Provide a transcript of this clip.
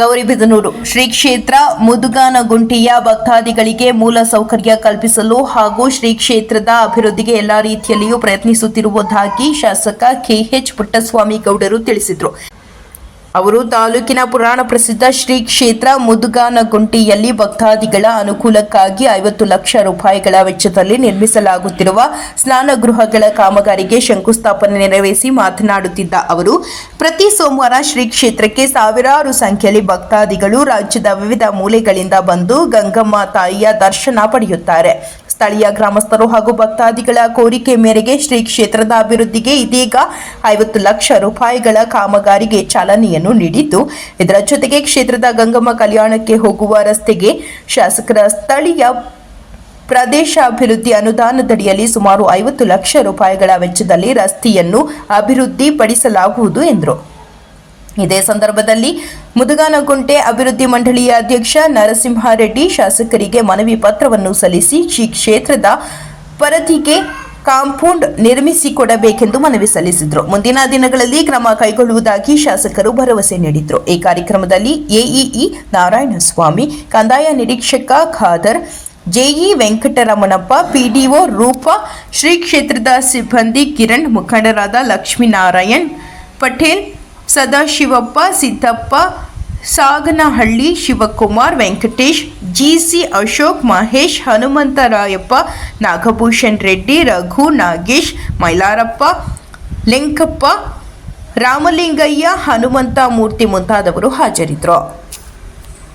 ಗೌರಿಬಿದನೂರು ಶ್ರೀ ಕ್ಷೇತ್ರ ಮುದುಗಾನಗುಂಟಿಯ ಭಕ್ತಾದಿಗಳಿಗೆ ಮೂಲ ಸೌಕರ್ಯ ಕಲ್ಪಿಸಲು ಹಾಗೂ ಶ್ರೀ ಕ್ಷೇತ್ರದ ಅಭಿವೃದ್ಧಿಗೆ ಎಲ್ಲಾ ರೀತಿಯಲ್ಲಿಯೂ ಪ್ರಯತ್ನಿಸುತ್ತಿರುವುದಾಗಿ ಶಾಸಕ ಕೆಎಚ್ ಪುಟ್ಟಸ್ವಾಮಿ ಗೌಡರು ತಿಳಿಸಿದರು. ಅವರು ತಾಲೂಕಿನ ಪುರಾಣ ಪ್ರಸಿದ್ಧ ಶ್ರೀ ಕ್ಷೇತ್ರ ಮುದುಗಾನಗುಂಟಿಯಲ್ಲಿ ಭಕ್ತಾದಿಗಳ ಅನುಕೂಲಕ್ಕಾಗಿ ಐವತ್ತು ಲಕ್ಷ ರೂಪಾಯಿಗಳ ವೆಚ್ಚದಲ್ಲಿ ನಿರ್ಮಿಸಲಾಗುತ್ತಿರುವ ಸ್ನಾನಗೃಹಗಳ ಕಾಮಗಾರಿಗೆ ಶಂಕುಸ್ಥಾಪನೆ ನೆರವೇರಿಸಿ ಮಾತನಾಡುತ್ತಿದ್ದ ಅವರು, ಪ್ರತಿ ಸೋಮವಾರ ಶ್ರೀ ಕ್ಷೇತ್ರಕ್ಕೆ ಸಾವಿರಾರು ಸಂಖ್ಯೆಯಲ್ಲಿ ಭಕ್ತಾದಿಗಳು ರಾಜ್ಯದ ವಿವಿಧ ಮೂಲೆಗಳಿಂದ ಬಂದು ಗಂಗಮ್ಮ ತಾಯಿಯ ದರ್ಶನ ಪಡೆಯುತ್ತಾರೆ. ಸ್ಥಳೀಯ ಗ್ರಾಮಸ್ಥರು ಹಾಗೂ ಭಕ್ತಾದಿಗಳ ಕೋರಿಕೆ ಮೇರೆಗೆ ಶ್ರೀ ಕ್ಷೇತ್ರದ ಅಭಿವೃದ್ಧಿಗೆ ಇದೀಗ ಐವತ್ತು ಲಕ್ಷ ರೂಪಾಯಿಗಳ ಕಾಮಗಾರಿಗೆ ಚಾಲನೆಯನ್ನು ನೀಡಿದ್ದು, ಇದರ ಜೊತೆಗೆ ಕ್ಷೇತ್ರದ ಗಂಗಮ್ಮ ಕಲ್ಯಾಣಕ್ಕೆ ಹೋಗುವ ರಸ್ತೆಗೆ ಶಾಸಕರ ಸ್ಥಳೀಯ ಪ್ರದೇಶಾಭಿವೃದ್ಧಿ ಅನುದಾನದಡಿಯಲ್ಲಿ ಸುಮಾರು ಐವತ್ತು ಲಕ್ಷ ರೂಪಾಯಿಗಳ ವೆಚ್ಚದಲ್ಲಿ ರಸ್ತೆಯನ್ನು ಅಭಿವೃದ್ಧಿಪಡಿಸಲಾಗುವುದು ಎಂದರು. ಇದೇ ಸಂದರ್ಭದಲ್ಲಿ ಮುದುಗಾನಗುಂಟೆ ಅಭಿವೃದ್ಧಿ ಮಂಡಳಿಯ ಅಧ್ಯಕ್ಷ ನರಸಿಂಹಾರೆಡ್ಡಿ ಶಾಸಕರಿಗೆ ಮನವಿ ಪತ್ರವನ್ನು ಸಲ್ಲಿಸಿ ಶ್ರೀ ಕ್ಷೇತ್ರದ ಪರದಿಗೆ ಕಾಂಪೌಂಡ್ ನಿರ್ಮಿಸಿಕೊಡಬೇಕೆಂದು ಮನವಿ ಸಲ್ಲಿಸಿದರು. ಮುಂದಿನ ದಿನಗಳಲ್ಲಿ ಕ್ರಮ ಕೈಗೊಳ್ಳುವುದಾಗಿ ಶಾಸಕರು ಭರವಸೆ ನೀಡಿದರು. ಈ ಕಾರ್ಯಕ್ರಮದಲ್ಲಿ ಎಇಇ ನಾರಾಯಣಸ್ವಾಮಿ, ಕಂದಾಯ ನಿರೀಕ್ಷಕ ಖಾದರ್, ಜೆಇ ವೆಂಕಟರಮಣಪ್ಪ, ಪಿಡಿಒ ರೂಪ, ಶ್ರೀ ಕ್ಷೇತ್ರದ ಸಿಬ್ಬಂದಿ ಕಿರಣ್, ಮುಖಂಡರಾದ ಲಕ್ಷ್ಮೀನಾರಾಯಣ್ ಪಟೇಲ್ ಸದಾಶಿವಪ್ಪ ಸಿದ್ದಪ್ಪ, ಸಾಗನಹಳ್ಳಿ, ಶಿವಕುಮಾರ್, ವೆಂಕಟೇಶ್, ಜಿಸಿ ಅಶೋಕ್, ಮಹೇಶ್, ಹನುಮಂತರಾಯಪ್ಪ, ನಾಗಭೂಷಣ್ ರೆಡ್ಡಿ, ರಘು, ನಾಗೇಶ್, ಮೈಲಾರಪ್ಪ, ಲೆಂಕಪ್ಪ, ರಾಮಲಿಂಗಯ್ಯ, ಹನುಮಂತ ಮೂರ್ತಿ ಮುಂತಾದವರು ಹಾಜರಿದ್ದರು